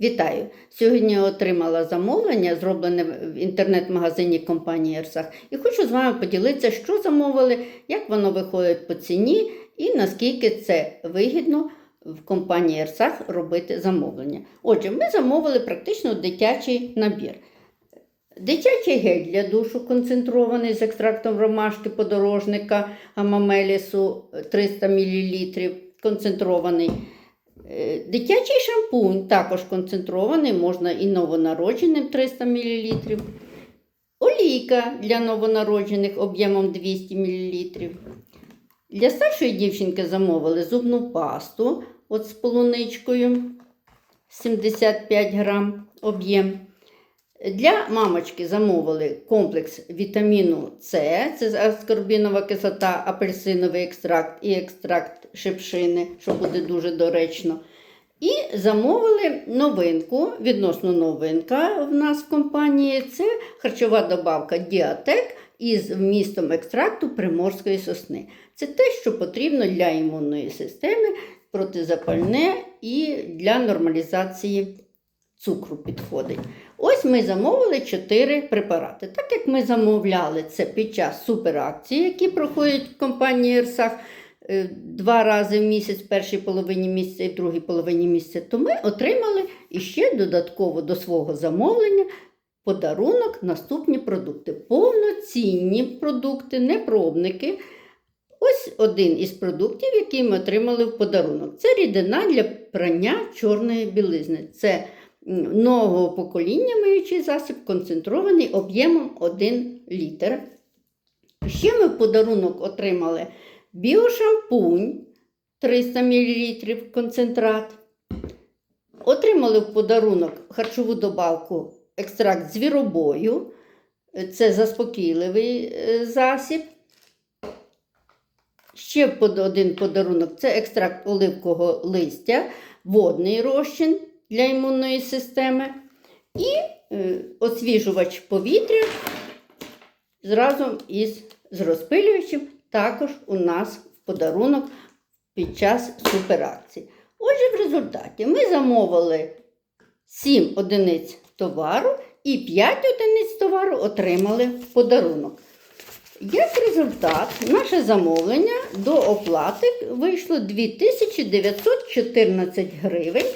Вітаю! Сьогодні я отримала замовлення, зроблене в інтернет-магазині компанії Ерсах, і хочу з вами поділитися, що замовили, як воно виходить по ціні і наскільки це вигідно в компанії Ерсах робити замовлення. Отже, ми замовили практично дитячий набір. Дитячий гель для душу концентрований з екстрактом ромашки подорожника амамелісу 300 мл, концентрований. Е, Дитячий шампунь також концентрований, можна і новонародженим 300 мл. Олійка для новонароджених об'ємом 200 мл. Для старшої дівчинки замовили зубну пасту от з полуничкою 75 грам об'єм. Для мамочки замовили комплекс вітаміну С, це аскорбінова кислота, апельсиновий екстракт і екстракт шипшини, що буде дуже доречно. І замовили новинку, відносно новинка в нас в компанії це харчова добавка Діатек із вмістом екстракту приморської сосни. Це те, що потрібно для імунної системи, протизапальне і для нормалізації цукру підходить. Ось ми замовили 4 препарати. Так як ми замовляли це під час суперакції, які проходять в компанії Ерсах е, два рази в місяць, в першій половині місяця і в другій половині місяця, то ми отримали іще додатково до свого замовлення подарунок наступні продукти. Повноцінні продукти, не пробники. Ось один із продуктів, який ми отримали в подарунок. Це рідина для прання чорної білизни. Це нового покоління миючий засіб, концентрований об'ємом 1 літр. Ще ми в подарунок отримали біошампунь 300 мл концентрат. Отримали в подарунок харчову добавку екстракт звіробою. Це заспокійливий е, засіб. Ще один подарунок це екстракт оливкового листя, водний розчин для імунної системи і е, освіжувач повітря разом із з розпилювачем також у нас в подарунок під час суперакції. Отже, в результаті ми замовили 7 одиниць товару і 5 одиниць товару отримали в подарунок. Як результат, наше замовлення до оплати вийшло 2914 гривень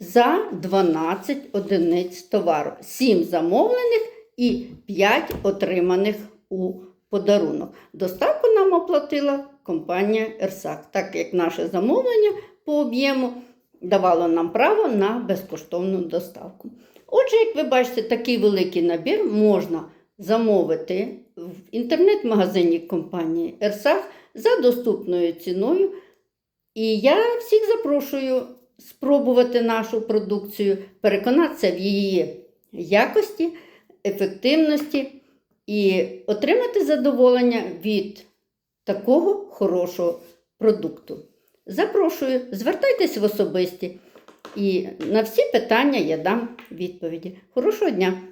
за 12 одиниць товару. 7 замовлених і 5 отриманих у подарунок. Доставку нам оплатила компанія Ерсак, так як наше замовлення по об'єму давало нам право на безкоштовну доставку. Отже, як ви бачите, такий великий набір можна замовити в інтернет-магазині компанії Ерсах за доступною ціною. І я всіх запрошую спробувати нашу продукцію, переконатися в її якості, ефективності і отримати задоволення від такого хорошого продукту. Запрошую, звертайтесь в особисті, і на всі питання я дам відповіді. Хорошого дня!